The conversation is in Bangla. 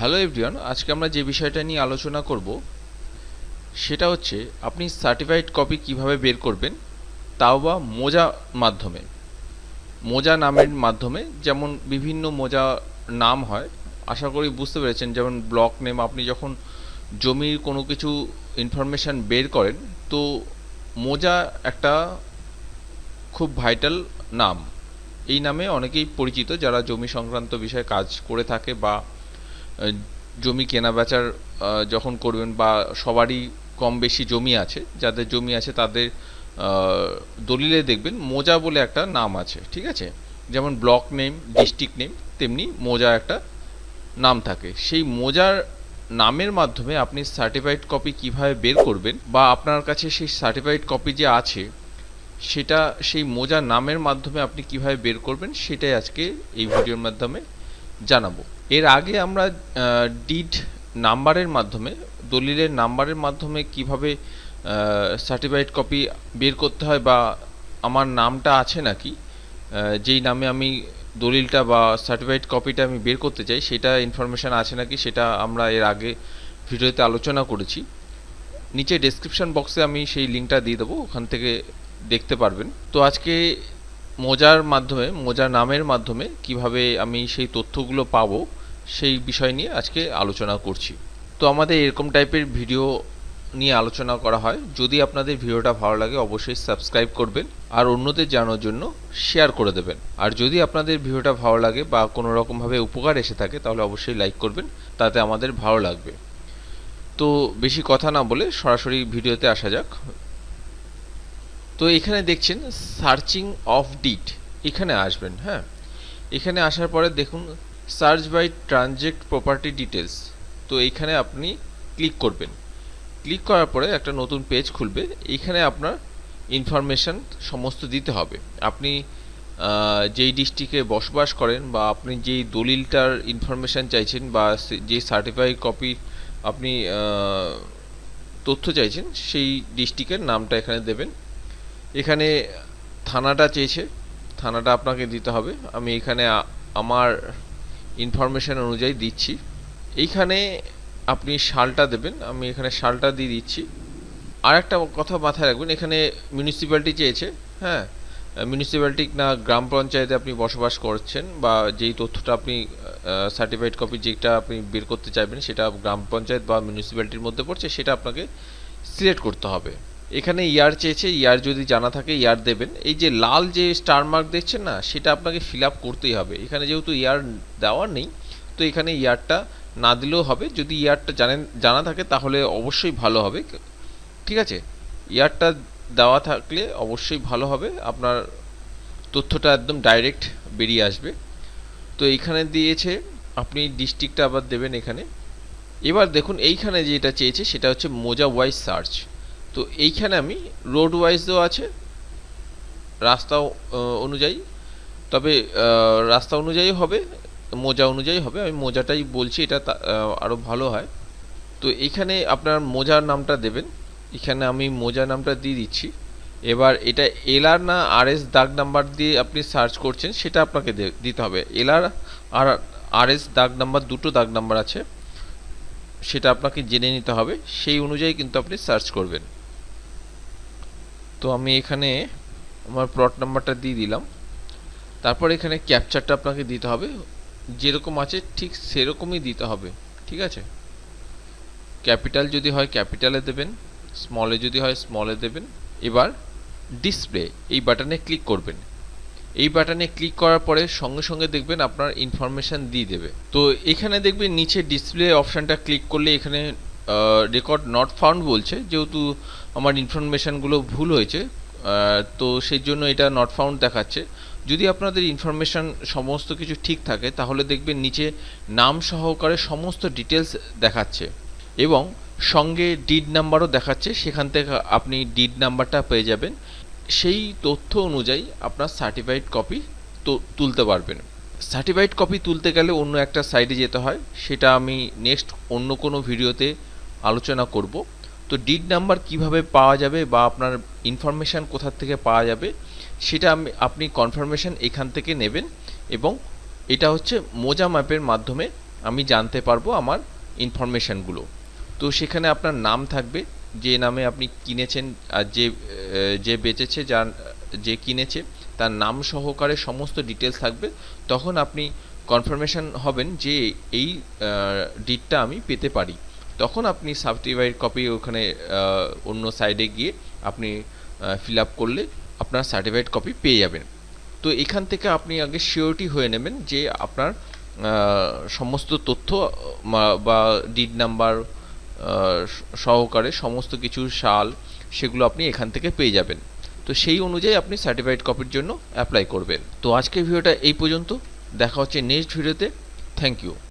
হ্যালো এভরিওয়ান, আজকে আমরা যে বিষয়টা নিয়ে আলোচনা করব সেটা হচ্ছে আপনি সার্টিফাইড কপি কীভাবে বের করবেন, তাও বা মোজা মাধ্যমে। মোজা নামের মাধ্যমে, যেমন বিভিন্ন মোজা নাম হয়, আশা করি বুঝতে পেরেছেন, যেমন ব্লক নেম আপনি যখন জমির কোনো কিছু ইনফরমেশান বের করেন, তো মোজা একটা খুব ভাইটাল নাম। এই নামে অনেকেই পরিচিত যারা জমি সংক্রান্ত বিষয়ে কাজ করে থাকে বা জমি কেনা বেচার যখন করবেন বা সবারই কম বেশি জমি আছে, যাদের জমি আছে তাদের দলিলে দেখবেন মোজা বলে একটা নাম আছে, ঠিক আছে? যেমন ব্লক নেম, ডিস্ট্রিক্ট নেম, তেমনি মোজা একটা নাম থাকে। সেই মোজার নামের মাধ্যমে আপনি সার্টিফাইড কপি কীভাবে বের করবেন বা আপনার কাছে সেই সার্টিফাইড কপি যে আছে, সেটা, সেই মোজা নামের মাধ্যমে আপনি কীভাবে বের করবেন, সেটাই আজকে এই ভিডিওর মাধ্যমে জানাব। এর আগে আমরা ডিড নাম্বারের মাধ্যমে, দলিলের নাম্বারের মাধ্যমে কীভাবে সার্টিফাইড কপি বের করতে হয় বা আমার নামটা আছে নাকি যেই নামে আমি দলিলটা বা সার্টিফাইড কপিটা আমি বের করতে চাই, সেটা ইনফরমেশান আছে নাকি, সেটা আমরা এর আগে ভিডিওতে আলোচনা করেছি। নিচে ডেসক্রিপশন বক্সে আমি সেই লিঙ্কটা দিয়ে দেবো, ওখান থেকে দেখতে পারবেন। তো আজকে মোজার মাধ্যমে, মোজার নামের মাধ্যমে কীভাবে আমি সেই তথ্যগুলো পাবো, সেই বিষয় নিয়ে আজকে আলোচনা করছি। তো আমাদের এরকম টাইপের ভিডিও নিয়ে আলোচনা করা হয়। যদি আপনাদের ভিডিওটা ভালো লাগে, অবশ্যই সাবস্ক্রাইব করবেন আর অন্যদের জানার জন্য শেয়ার করে দেবেন। আর যদি আপনাদের ভিডিওটা ভালো লাগে বা কোনো রকমভাবে উপকার এসে থাকে, তাহলে অবশ্যই লাইক করবেন, তাতে আমাদের ভালো লাগবে। তো বেশি কথা না বলে সরাসরি ভিডিওতে আসা যাক। তো এখানে দেখছেন সার্চিং অফ ডিট এখানে আসবেন হ্যাঁ? এখানে আসার পরে দেখুন search by transact property details তো এইখানে আপনি ক্লিক করবেন। ক্লিক করার পরে একটা নতুন পেজ খুলবে, এখানে আপনার ইনফরমেশন সমস্ত দিতে হবে। আপনি যেই ডিস্ট্রিক্টে বসবাস করেন বা আপনি যেই দলিলটার ইনফরমেশন চাইছেন বা যেই সার্টিফাইড কপি আপনি তথ্য চাইছেন, সেই ডিস্ট্রিক্টের নামটা এখানে দেবেন। এখানে থানাটা চেয়েছে, থানাটা আপনাকে দিতে হবে। আমি এখানে আমার ইনফরমেশন অনুযায়ী দিচ্ছি। এইখানে আপনি সালটা দেবেন, আমি এখানে সালটা দিয়ে দিচ্ছি। আর একটা কথা মাথায় রাখবেন, এখানে মিউনিসিপ্যালিটি চেয়েছে হ্যাঁ? মিউনিসিপ্যালিটি না, গ্রাম পঞ্চায়েতে আপনি বসবাস করছেন বা যেই তথ্যটা আপনি সার্টিফাইড কপি যেটা আপনি বের করতে চাইবেন, সেটা গ্রাম পঞ্চায়েত বা মিউনিসিপ্যালিটির মধ্যে পড়ছে, সেটা আপনাকে সিলেক্ট করতে হবে। এখানে ইয়ার চেয়েছে, ইয়ার যদি জানা থাকে ইয়ার দেবেন। এই যে লাল যে স্টার মার্ক দেখছেন না, সেটা আপনাকে ফিল আপ করতেই হবে। এখানে যেহেতু ইয়ার দেওয়া নেই, তো এখানে ইয়ারটা না দিলেও হবে। যদি ইয়ারটা জানেন, জানা থাকে তাহলে অবশ্যই ভালো হবে। ঠিক আছে? ইয়ারটা দেওয়া থাকলে অবশ্যই ভালো হবে। আপনার তথ্যটা একদম ডাইরেক্ট বেরিয়ে আসবে। তো এইখানে দিয়েছে, আপনি ডিস্ট্রিক্টটা আবার দেবেন এখানে। এবার দেখুন, এইখানে যেটা চেয়েছে সেটা হচ্ছে মোজা ওয়াইজ সার্চ তো এইখানে আমি রোড ওয়াইজও আছে রাস্তা অনুযায়ী। তবে রাস্তা অনুযায়ী হবে মোজা অনুযায়ী হবে। আমি মোজাটাই বলছি এটা আহ, ভালো হয়। তো এখানে আপনার মোজার নামটা দেবেন। এখানে আমি মোজা নামটা দিয়ে দিচ্ছি। এবার এটা এলআর না আরএস দাগ নাম্বার দিয়ে আপনি সার্চ করছেন সেটা আপনাকে দিতে হবে। এলআর আর আরএস দাগ নাম্বার দুটো দাগ নাম্বার আছে সেটা আপনাকে জেনে নিতে হবে। সেই অনুযায়ী কিন্তু আপনি সার্চ করবেন। তো আমি এখানে আমার প্লট নাম্বারটা দিয়ে দিলাম। তারপর এখানে ক্যাপচারটা আপনাকে দিতে হবে। যেরকম আছে ঠিক সেরকমই দিতে হবে, ঠিক আছে? ক্যাপিটাল যদি হয় ক্যাপিটালে দেবেন স্মলে যদি হয় স্মলে দেবেন। এবার ডিসপ্লে এই বাটনে ক্লিক করবেন। এই বাটনে ক্লিক করার পরে সঙ্গে সঙ্গে দেখবেন আপনার ইনফরমেশন দিয়ে দেবে। তো এখানে দেখবেন নিচে ডিসপ্লে অপশানটা ক্লিক করলে এখানে রেকর্ড নট ফাউন্ড বলছে, যেহেতু আমার ইনফরমেশনগুলো ভুল হয়েছে তো সেই জন্য এটা নট ফাউন্ড দেখাচ্ছে। যদি আপনাদের ইনফরমেশন সমস্ত কিছু ঠিক থাকে, তাহলে দেখবেন নিচে নাম সহকারে সমস্ত ডিটেলস দেখাচ্ছে এবং সঙ্গে ডিড নাম্বারও দেখাচ্ছে, সেখান থেকে আপনি ডিড নাম্বারটা পেয়ে যাবেন। সেই তথ্য অনুযায়ী আপনার সার্টিফাইড কপি তুলতে পারবেন। সার্টিফাইড কপি তুলতে গেলে অন্য একটা সাইডে যেতে হয়, সেটা আমি নেক্সট অন্য কোনো ভিডিওতে আলোচনা করব। তো ডিড নাম্বার কীভাবে পাওয়া যাবে বা আপনার ইনফরমেশান কোথা থেকে পাওয়া যাবে, সেটা আমি, আপনি কনফার্মেশন এখান থেকে নেবেন এবং এটা হচ্ছে মোজা ম্যাপের মাধ্যমে আমি জানতে পারব আমার ইনফরমেশানগুলো তো সেখানে আপনার নাম থাকবে, যে নামে আপনি কিনেছেন, আর যে যে বেচেছে, যার, যে কিনেছে, তার নাম সহকারে সমস্ত ডিটেলস থাকবে। তখন আপনি কনফার্মেশন হবেন যে এই ডিটটা আমি পেতে পারি। তখন আপনি সার্টিফাইড কপি ওখানে অন্য সাইডে গিয়ে আপনি ফিল আপ করলে আপনার সার্টিফাইড কপি পেয়ে যাবেন। তো এখান থেকে আপনি আগে শিওরিটি হয়ে নেবেন যে আপনার সমস্ত তথ্য বা ডিড নাম্বার সহকারে সমস্ত কিছু সাল সেগুলো আপনি এখান থেকে পেয়ে যাবেন। তো সেই অনুযায়ী আপনি সার্টিফাইড কপির জন্য অ্যাপ্লাই করবেন। তো আজকের ভিডিওটা এই পর্যন্ত। দেখা হচ্ছে নেক্সট ভিডিওতে থ্যাংক ইউ